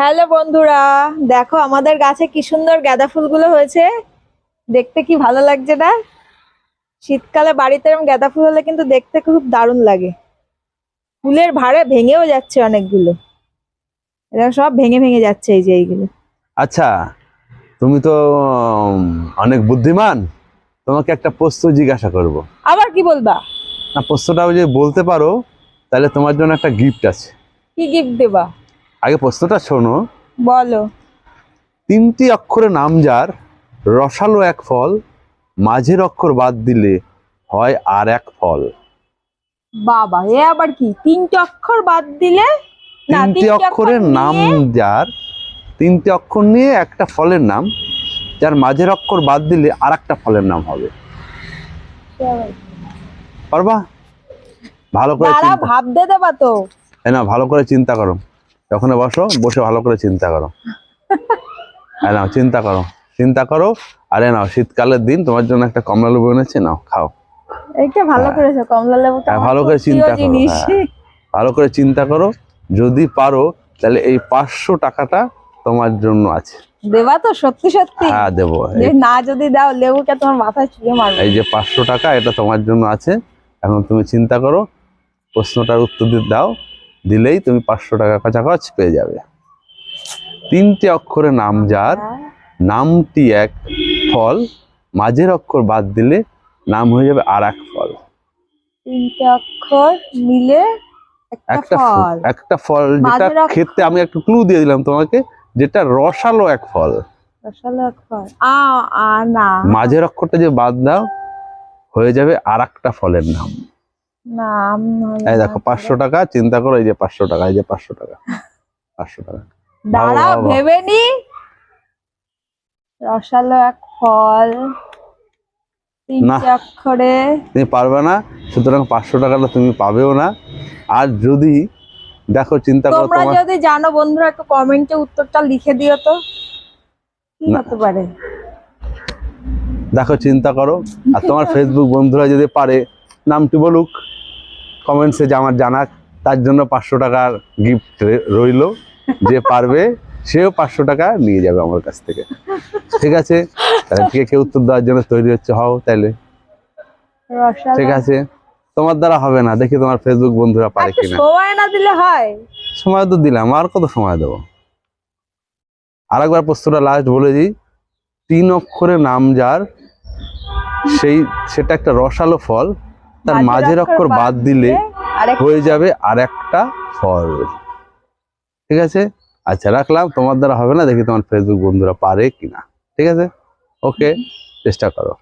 Hello বন্ধুরা দেখো আমাদের গাছে কি সুন্দর গাঁদা ফুলগুলো হয়েছে। দেখতে কি ভালো লাগছে না? শীতকালে বাড়িতে এরকম গাঁদা ফুল হলে কিন্তু দেখতে খুব দারুণ লাগে। ফুলের ভাড়ে ভেঙেও যাচ্ছে অনেকগুলো। এরা সব ভেঙে ভেঙে যাচ্ছে এই যে এইগুলো। আচ্ছা তুমি তো অনেক বুদ্ধিমান। তোমাকে একটা প্রশ্ন জিজ্ঞাসা করব। আবার কি বলবা? না প্রশ্নটা যদি বলতে পারো তাহলে তোমার জন্য একটা গিফট আছে। কি গিফট দেবা? আগে প্রশ্নটা শোনো। বলো। তিনটি অক্ষরে নাম যার রসালো এক ফল মাঝের অক্ষর বাদ দিলে হয় আর এক ফল। বাবা এ আবার কি? তিনটে অক্ষর বাদ দিলে? তিনটি অক্ষরের নাম যার তিনটি অক্ষর নিয়ে একটা ফলের নাম যার মাঝের অক্ষর বাদ দিলে আর একটা ফলের নাম হবে। পারবা? ভালো করে ভাবতে দেবা তো। না ভালো করে চিন্তা করো। ওখানে বসো বসে ভালো করে চিন্তা করো। এই নাও চিন্তা করো চিন্তা করো আরে নাও শীতকালের দিন তোমার জন্য একটা কমলা লেবু এনেছে নাও খাও। এইটা ভালো হ্যাঁ। করেছ কমলা লেবুটা হ্যাঁ, ভালো করে চিন্তা করো, হ্যাঁ। ভালো করে চিন্তা করো যদি পারো তাহলে এই পাঁচশো টাকাটা তোমার জন্য আছে। দেবা তো সত্যি সত্যি। হ্যাঁ দেবো। না যদি দাও লেবুটা তোমার মাথায় ছুঁড়ে মারবে। এই যে পাঁচশো টাকা এটা তোমার জন্য আছে। এখন তুমি চিন্তা করো প্রশ্নটার উত্তর দাও। দিলেই তুমি পাঁচশো টাকা কাছাকাছি পেয়ে যাবে। তিনটে অক্ষরে নাম যার। নামটি এক ফল মাঝের অক্ষর বাদ দিলে নাম হয়ে যাবে আর এক ফল। তিনটে অক্ষর মিলে একটা ফল। একটা ফল যেটা মাঝের খেতে আমি একটু ক্লু দিয়ে দিলাম তোমাকে যেটা রসালো এক ফল। রসালো অক্ষর আ আ না। মাঝের অক্ষরটা যে বাদ দাও হয়ে যাবে আর একটা ফলের নাম। এই দেখো। পাঁচশো টাকা চিন্তা করো এই যে পাঁচশো টাকা এই যে পাঁচশো টাকা। পাঁচশো টাকা। দাঁড়াও। ভেবে নি? রসালো এক ফল অক্ষরে। তুমি পারবে না সুতরাং পাঁচশো টাকাটা তুমি পাবেও না। আর যদি দেখো চিন্তা করো তোমরা যদি জানো বন্ধুরা একটু কমেন্টে উত্তরটা লিখে দিও তো। কি। হতে পারে? দেখো চিন্তা করো। আর তোমার ফেসবুক বন্ধুরা যদি পারে নামটি বলুক। কমেন্টসে যে আমার জানাক তার জন্য পাঁচশো টাকার গিফট রইল। যে পারবে সেও পাঁচশো টাকা নিয়ে যাবে আমার কাছ থেকে। ঠিক আছে? তাহলে কে উত্তর দেওয়ার জন্য তৈরি হচ্ছে। হও তাইলে। ঠিক আছে? তোমার দ্বারা হবে না। দেখি তোমার ফেসবুক বন্ধুরা পারে কিনা। সময় না দিলে হয়। সময় তো দিলাম। আর কত সময় দেবো? আর একবার প্রশ্নটা লাস্ট বলে দিই। তিন অক্ষরে নাম যার সেই সেটা একটা রসালো ফল। তার মাঝের অক্ষর বাদ দিলে হয়ে যাবে আর একটা ফল। ঠিক আছে? আচ্ছা রাখলাম। তোমার দ্বারা হবে না দেখি তোমার ফেসবুক বন্ধুরা পারে কিনা। ঠিক আছে? ওকে চেষ্টা করো।